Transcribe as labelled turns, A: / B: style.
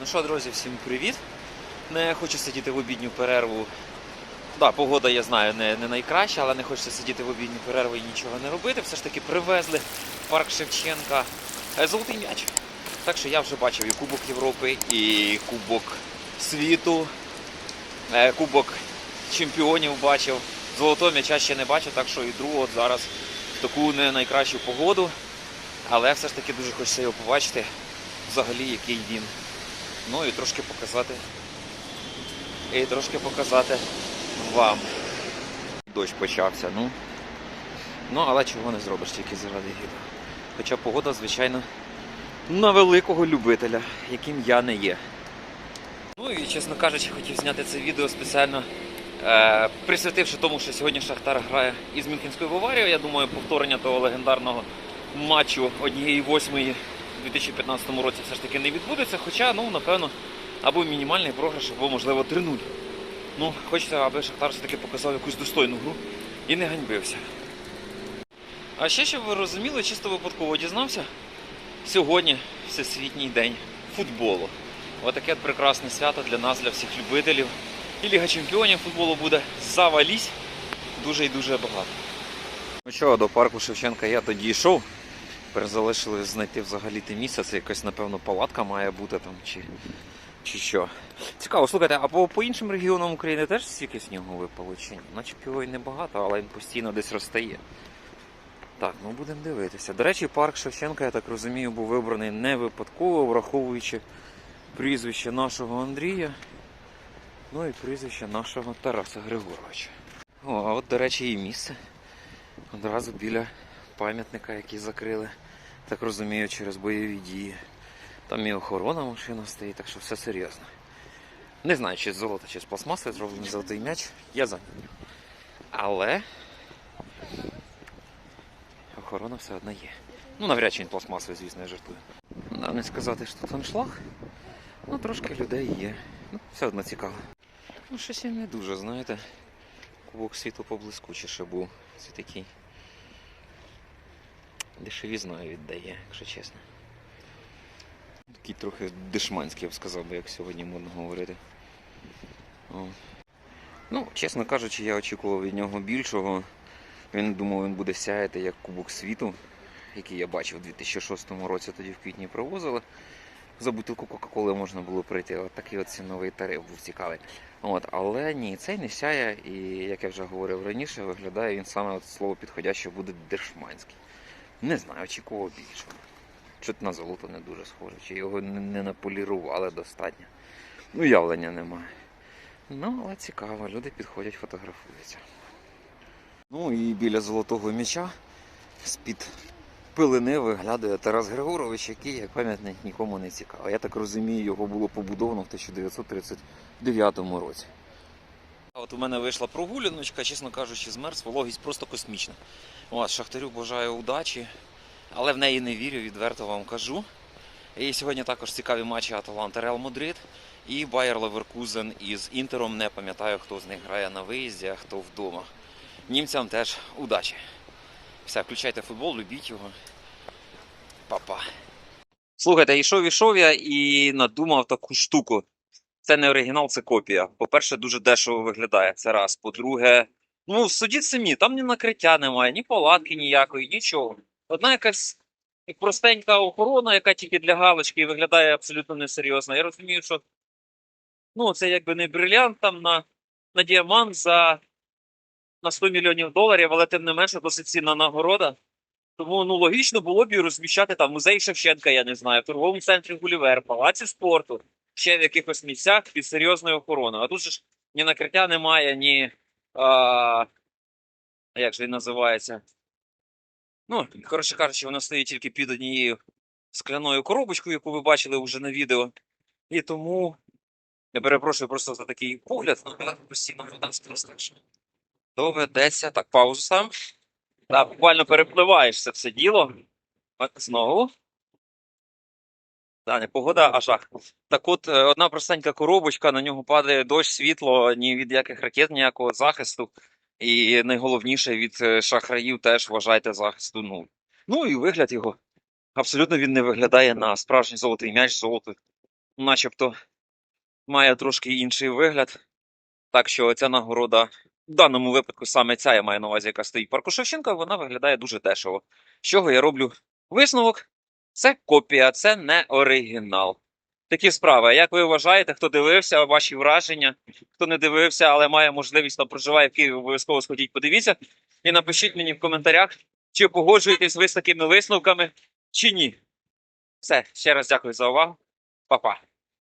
A: Ну що, друзі, всім привіт. Не хочу сидіти в обідню перерву. Да, погода, я знаю, не, не найкраща, але не хочеться сидіти в обідню перерву і нічого не робити. Все ж таки привезли в парк Шевченка е, золотий м'яч. Так що я вже бачив і Кубок Європи, і Кубок світу, е, Кубок чемпіонів бачив. Золотого м'яча ще не бачив, так що і другого зараз в таку не найкращу погоду. Але все ж таки дуже хочеться його побачити, взагалі, який він. Ну і трошки показати. І трошки показати вам. Дощ почався, ну. Ну, але чого не зробиш тільки заради відео. Хоча погода, звичайно, на великого любителя, яким я не є. Ну і, чесно кажучи, хотів зняти це відео спеціально е, присвятивши тому, що сьогодні Шахтар грає із Мюнхенською Баварією. Я думаю, повторення того легендарного матчу однієї восьмої у 2015 році все ж таки не відбудеться. Хоча, ну, напевно, або мінімальний програш, або, можливо, 3-0. Ну, хочеться, аби Шахтар все-таки показав якусь достойну гру і не ганьбився. А ще, щоб ви розуміли, чисто випадково дізнався, сьогодні всесвітній день футболу. Отаке от прекрасне свято для нас, для всіх любителів. І Ліга Чемпіонів футболу буде завалісь дуже і дуже багато. Ну що, до парку Шевченка я тоді йшов. Тепер залишилось знайти взагалі те місце. Це якась, напевно, палатка має бути там чи, чи що. Цікаво, слухайте, а по, по іншим регіонам України теж стільки снігу випало чи ні? Наче його і небагато, але він постійно десь розтає. Так, ну будемо дивитися. До речі, парк Шевченка, я так розумію, був вибраний не випадково, враховуючи прізвище нашого Андрія, ну і прізвище нашого Тараса Григоровича. О, а от, до речі, і місце. Одразу біля пам'ятника, який закрили, так розумію, через бойові дії. Там і охорона машина стоїть, так що все серйозно. Не знаю, чи з золота, чи з пластмаси зроблений золотий м'яч, я за. Але охорона все одно є. Ну, навряд чи він пластмасовий, звісно, я жартую. Да, не сказати, що тут аншлаг. Ну, трошки людей є. Ну, все одно цікаво. Ну, щось я не дуже, знаєте. Кубок світу поблискучіше був. Це такий. Дешевізною віддає, якщо чесно. Такий трохи дешманський, я б сказав як сьогодні модно говорити. О. Ну, чесно кажучи, я очікував від нього більшого. Він думав, він буде сяяти як Кубок світу, який я бачив у 2006 році, тоді в квітні привозили. За бутилку Кока-Коли можна було прийти. От такий от ціновий тариф був цікавий. От, але ні, цей не сяє, і як я вже говорив раніше, виглядає він саме от слово підходяще буде дешманський. Не знаю, очікував більше. Чуть на золото не дуже схоже, чи його не наполірували достатньо. Ну, явлення немає. Ну, але цікаво, люди підходять, фотографуються. Ну і біля золотого м'яча з-під пилини виглядає Тарас Григорович, який, як пам'ятник, нікому не цікавий. Я так розумію, його було побудовано в 1939 році. От у мене вийшла прогуляночка, чесно кажучи, змерз, вологість просто космічна. От, Шахтарю бажаю удачі, але в неї не вірю, відверто вам кажу. І сьогодні також цікаві матчі Аталанта Реал Мадрид і Байер Леверкузен із Інтером. Не пам'ятаю, хто з них грає на виїзді, а хто вдома. Німцям теж удачі. Все, включайте футбол, любіть його. Па-па. Слухайте, йшов, ішов я і надумав таку штуку. Це не оригінал, це копія. По-перше, дуже дешево виглядає. Це раз. По-друге, ну, судіть самі, там ні накриття немає, ні палатки ніякої, нічого. Одна якась як простенька охорона, яка тільки для галочки і виглядає абсолютно несерйозно. Я розумію, що ну, це якби не брилянт там на, на діамант за на 100 мільйонів доларів, але тим не менше досить цінна нагорода. Тому ну, логічно було б і розміщати там музей Шевченка, я не знаю, в торговому центрі Гулівер, палаці спорту, ще в якихось місцях під серйозною охороною. А тут же ж ні накриття немає, ні. А, як же він називається? Ну, коротше кажучи, вона стоїть тільки під однією скляною коробочкою, яку ви бачили вже на відео. І тому я перепрошую просто за такий погляд, ну, але постійно вода стріскаєш. Доведеться. Так, паузу сам. Так, буквально перепливаєш це все діло. От знову. Та, не погода, а жах. Так от, е, одна простенька коробочка, на нього падає дощ, світло, ні від яких ракет, ніякого захисту. І найголовніше від е, шахраїв теж вважайте захисту нуль. Ну і вигляд його. Абсолютно він не виглядає на справжній золотий м'яч, золото начебто має трошки інший вигляд. Так що ця нагорода, в даному випадку саме ця я маю на увазі, яка стоїть парку вона виглядає дуже дешево. З чого я роблю висновок? Це копія, це не оригінал. Такі справи. Як ви вважаєте, хто дивився, ваші враження? Хто не дивився, але має можливість та проживає в Києві, обов'язково сходіть, подивіться. І напишіть мені в коментарях, чи погоджуєтесь ви з такими висновками, чи ні. Все, ще раз дякую за увагу. Па-па.